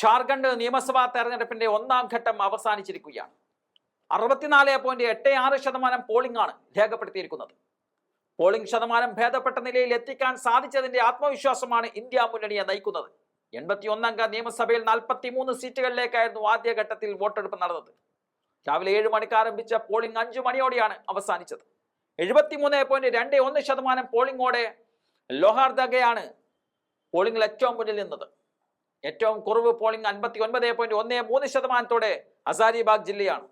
ഝാർഖണ്ഡ് നിയമസഭാ തെരഞ്ഞെടുപ്പിന്റെ ഒന്നാം ഘട്ടം അവസാനിച്ചിരിക്കുകയാണ്. അറുപത്തിനാല് പോയിന്റ് എട്ട് ആറ് ശതമാനം പോളിംഗ് ആണ് രേഖപ്പെടുത്തിയിരിക്കുന്നത്. പോളിംഗ് ശതമാനം ഭേദപ്പെട്ട നിലയിൽ എത്തിക്കാൻ സാധിച്ചതിന്റെ ആത്മവിശ്വാസമാണ് ഇന്ത്യ മുന്നണിയെ നയിക്കുന്നത്. എൺപത്തി ഒന്നംഗ നിയമസഭയിൽ നാൽപ്പത്തി മൂന്ന് സീറ്റുകളിലേക്കായിരുന്നു ആദ്യഘട്ടത്തിൽ വോട്ടെടുപ്പ് നടന്നത്. രാവിലെ ഏഴ് മണിക്ക് ആരംഭിച്ച പോളിംഗ് അഞ്ചു മണിയോടെയാണ് അവസാനിച്ചത്. എഴുപത്തിമൂന്ന് പോയിന്റ് രണ്ട് ഒന്ന് ശതമാനം പോളിംഗോടെ ലോഹാർദഗയാണ് പോളിംഗിൽ ഏറ്റവും മുന്നിൽ നിന്നത്. ഏറ്റവും കുറവ് പോളിംഗ് അൻപത്തി ഒൻപത് പോയിന്റ് ഒന്ന് മൂന്ന് ശതമാനത്തോടെ ഹസാരിബാഗ് ജില്ലയാണ്.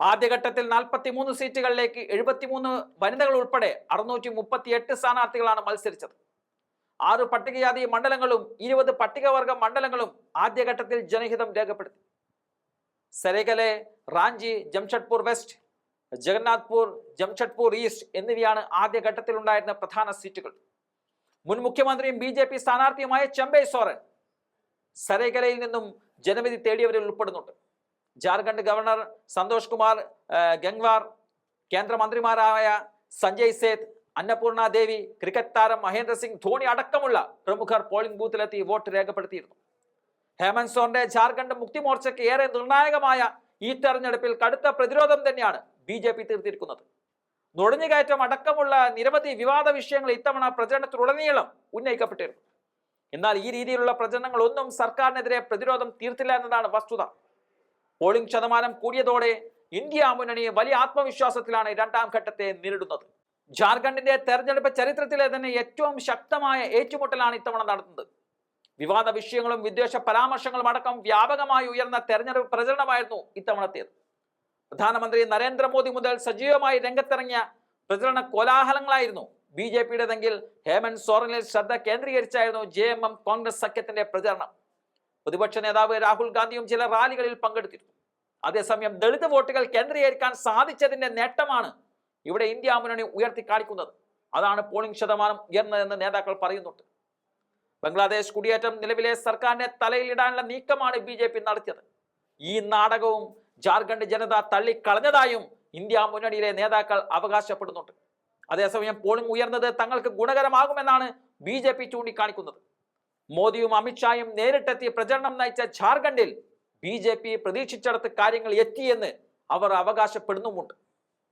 ആദ്യഘട്ടത്തിൽ നാൽപ്പത്തി മൂന്ന് സീറ്റുകളിലേക്ക് എഴുപത്തിമൂന്ന് വനിതകൾ ഉൾപ്പെടെ അറുന്നൂറ്റി മുപ്പത്തി എട്ട് സ്ഥാനാർത്ഥികളാണ് മത്സരിച്ചത്. ആറ് പട്ടികജാതി മണ്ഡലങ്ങളും ഇരുപത് പട്ടികവർഗ മണ്ഡലങ്ങളും ആദ്യഘട്ടത്തിൽ ജനഹിതം രേഖപ്പെടുത്തി. സരേഖലെ റാഞ്ചി ജംഷഡ്പൂർ വെസ്റ്റ് ജഗന്നാഥ്പൂർ ജംഷഡ്പൂർ ഈസ്റ്റ് എന്നിവയാണ് ആദ്യഘട്ടത്തിൽ ഉണ്ടായിരുന്ന പ്രധാന സീറ്റുകൾ. മുൻ മുഖ്യമന്ത്രിയും ബി ജെ പി സ്ഥാനാർത്ഥിയുമായ ചെമ്പൈ സോറൻ സരേഗലയിൽ നിന്നും ജനവിധി തേടിയവരിൽ ഉൾപ്പെടുന്നുണ്ട്. ജാർഖണ്ഡ് ഗവർണർ സന്തോഷ് കുമാർ ഗംഗ്വാർ കേന്ദ്രമന്ത്രിമാരായ സഞ്ജയ് സേത്ത് അന്നപൂർണ ദേവി ക്രിക്കറ്റ് താരം മഹേന്ദ്ര സിംഗ് ധോണി അടക്കമുള്ള പ്രമുഖർ പോളിംഗ് ബൂത്തിലെത്തി വോട്ട് രേഖപ്പെടുത്തിയിരുന്നു. ഹേമന്ത് സോറിന്റെ ജാർഖണ്ഡ് മുക്തി മോർച്ചയ്ക്ക് ഏറെ നിർണായകമായ ഈ തെരഞ്ഞെടുപ്പിൽ കടുത്ത പ്രതിരോധം തന്നെയാണ് ബി ജെ പി തീർത്തിരിക്കുന്നത്. നുഴഞ്ഞുകയറ്റം അടക്കമുള്ള നിരവധി വിവാദ വിഷയങ്ങൾ ഇത്തവണ പ്രചരണത്തിലുടനീളം ഉന്നയിക്കപ്പെട്ടിരുന്നു. എന്നാൽ ഈ രീതിയിലുള്ള പ്രചരണങ്ങൾ ഒന്നും സർക്കാരിനെതിരെ പ്രതിരോധം തീർത്തില്ല എന്നതാണ് വസ്തുത. പോളിംഗ് ശതമാനം കൂടിയതോടെ ഇന്ത്യ മുന്നണി വലിയ ആത്മവിശ്വാസത്തിലാണ് രണ്ടാം ഘട്ടത്തെ നേരിടുന്നത്. ജാർഖണ്ഡിന്റെ തെരഞ്ഞെടുപ്പ് ചരിത്രത്തിലെ തന്നെ ഏറ്റവും ശക്തമായ ഏറ്റുമുട്ടലാണ് ഇത്തവണ നടത്തുന്നത് വിവാദ വിഷയങ്ങളും വിദ്വേഷ പരാമർശങ്ങളും അടക്കം വ്യാപകമായി ഉയർന്ന തെരഞ്ഞെടുപ്പ് പ്രചരണമായിരുന്നു ഇത്തവണത്തേത്. പ്രധാനമന്ത്രി നരേന്ദ്രമോദി മുതൽ സജീവമായി രംഗത്തിറങ്ങിയ പ്രചരണ കോലാഹലങ്ങളായിരുന്നു ബി ജെ പിയുടേതെങ്കിൽ ഹേമന്ത് സോറനിൽ ശ്രദ്ധ കേന്ദ്രീകരിച്ചായിരുന്നു ജെ എം എം കോൺഗ്രസ് സഖ്യത്തിന്റെ പ്രചരണം. പ്രതിപക്ഷ നേതാവ് രാഹുൽ ഗാന്ധിയും ചില റാലികളിൽ പങ്കെടുത്തിരുന്നു. അതേസമയം ദളിത് വോട്ടുകൾ കേന്ദ്രീകരിക്കാൻ സാധിച്ചതിന്റെ നേട്ടമാണ് ഇവിടെ ഇന്ത്യ മുന്നണി ഉയർത്തി കാണിക്കുന്നത് അതാണ് പോളിംഗ് ശതമാനം ഉയർന്നതെന്ന് നേതാക്കൾ പറയുന്നുണ്ട്. ബംഗ്ലാദേശ് കുടിയേറ്റം നിലവിലെ സർക്കാരിനെ തലയിലിടാനുള്ള നീക്കമാണ് ബി ജെ പി നടത്തിയത്. ഈ നാടകവും ജാർഖണ്ഡ് ജനത തള്ളിക്കളഞ്ഞതായും ഇന്ത്യ മുന്നണിയിലെ നേതാക്കൾ അവകാശപ്പെടുന്നുണ്ട്. അതേസമയം പോളിംഗ് ഉയർന്നത് തങ്ങൾക്ക് ഗുണകരമാകുമെന്നാണ് ബി ജെ പി ചൂണ്ടിക്കാണിക്കുന്നത്. മോദിയും അമിത്ഷായും നേരിട്ടെത്തി പ്രചരണം നയിച്ച ജാർഖണ്ഡിൽ ബി ജെ പി പ്രതീക്ഷിച്ചിടത്ത് കാര്യങ്ങൾ എത്തിയെന്ന് അവർ അവകാശപ്പെടുന്നുമുണ്ട്.